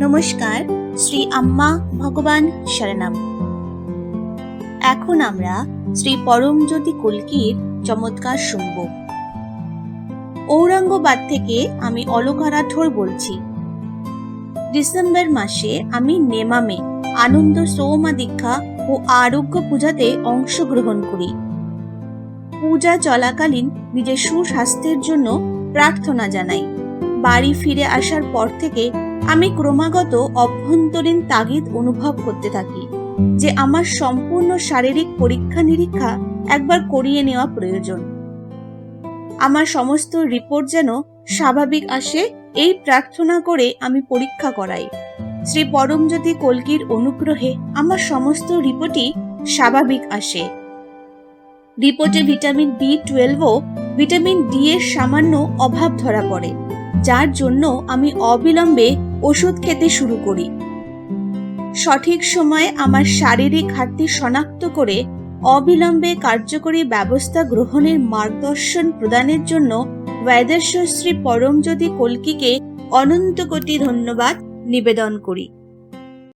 নমস্কার, শ্রী আম্মা ভগবান শরণম। এখন আমরা শ্রী পরমজ্যোতি কল্কির চমৎকার শুনব। ঔরঙ্গাবাদ থেকে আমি অলকা রাঠোর বলছি। ডিসেম্বর মাসে আমি নেমামে আনন্দ সৌমা দীক্ষা ও আরোগ্য পূজাতে অংশগ্রহণ করি। পূজা চলাকালীন নিজের সুস্বাস্থ্যের জন্য প্রার্থনা জানাই। বাড়ি ফিরে আসার পর থেকে আমি ক্রমাগত অভ্যন্তরীণ তাগিদ অনুভব করতে থাকি যে আমার সম্পূর্ণ শারীরিক পরীক্ষা নিরীক্ষা একবার করিয়ে নেওয়া প্রয়োজন। আমার সমস্ত রিপোর্ট যেন স্বাভাবিক আসে, এই প্রার্থনা করে আমি পরীক্ষা করাই। শ্রী পরমজ্যোতি কল্কির অনুগ্রহে আমার সমস্ত রিপোর্টই স্বাভাবিক আসে। রিপোর্টে ভিটামিন বি টুয়েলভও ভিটামিন ডি এর সামান্য অভাব ধরা পড়ে। যার জন্য আমি অবিলম্বে ওষুধ খেতে শুরু করি। সঠিক সময়ে আমার শারীরিক ঘাটতি শনাক্ত করে অবিলম্বে কার্যকরী ব্যবস্থা গ্রহণের মার্গদর্শন প্রদানের জন্য বৈদেশ্বর শ্রী পরমজ্যোতি কলকিকে অনন্ত কোটি ধন্যবাদ নিবেদন করি।